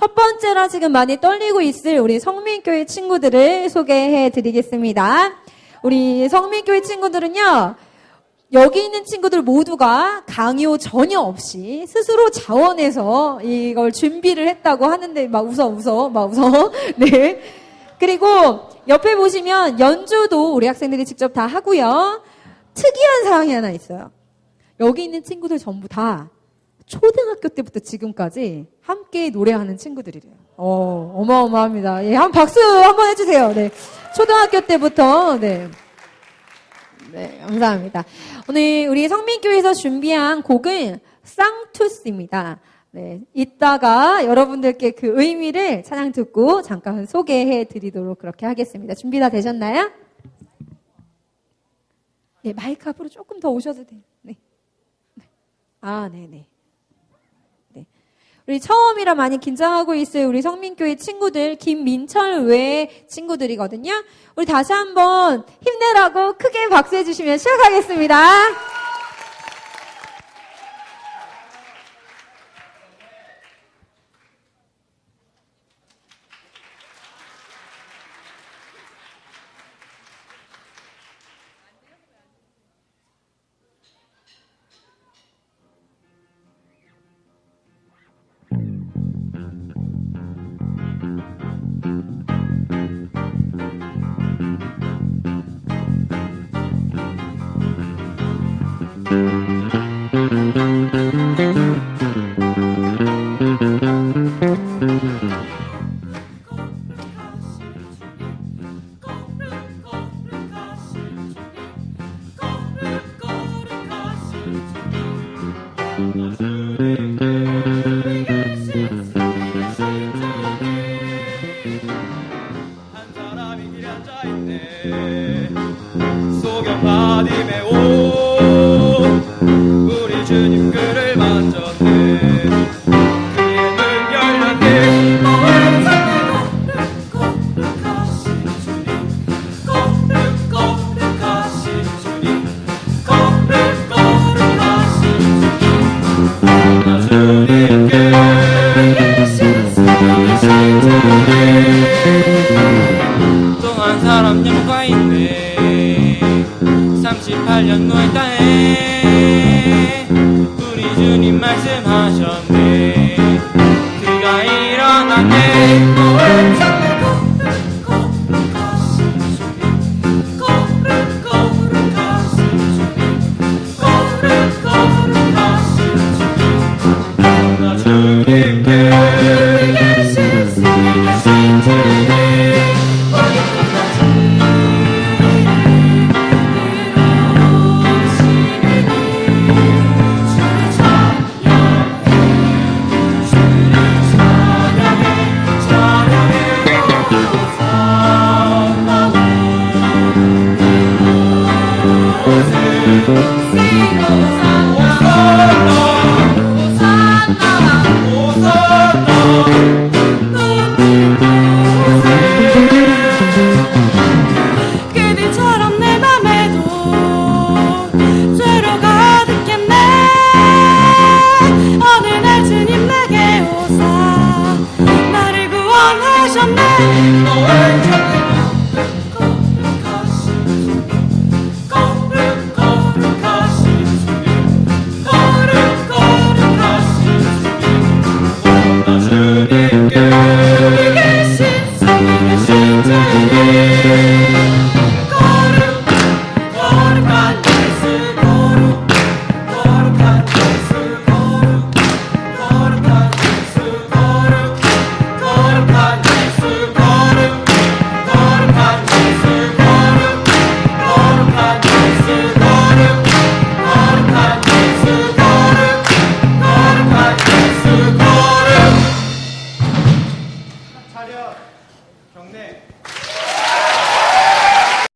첫 번째로 지금 많이 떨리고 있을 우리 성민교회 친구들을 소개해 드리겠습니다. 우리 성민교회 친구들은요, 여기 있는 친구들 모두가 강요 전혀 없이 스스로 자원해서 이걸 준비를 했다고 하는데 막 웃어 웃어 막 웃어. 네. 그리고 옆에 보시면 연주도 우리 학생들이 직접 다 하고요. 특이한 사항이 하나 있어요. 여기 있는 친구들 전부 다 초등학교 때부터 지금까지 함께 노래하는 친구들이래요 어 어마어마합니다 예 한 박수 한번 해주세요 네 초등학교 때부터 네. 네, 감사합니다. 오늘 우리 성민교회에서 준비한 곡은 쌍투스입니다. 네, 이따가 여러분들께 그 의미를 찬양 듣고 잠깐 소개해 드리도록 그렇게 하겠습니다. 준비 다 되셨나요? 네, 마이크 앞으로 조금 더 오셔도 돼요. 네. 네. 아, 네네. 네. 우리 처음이라 많이 긴장하고 있을 우리 성민교회 친구들, 김민철 외 친구들이거든요. 우리 다시 한번 힘내라고 크게 박수해 주시면 시작하겠습니다. 한 사람이 길에 앉아 있네 있네. 38년 누워있다해 우리 주님 말씀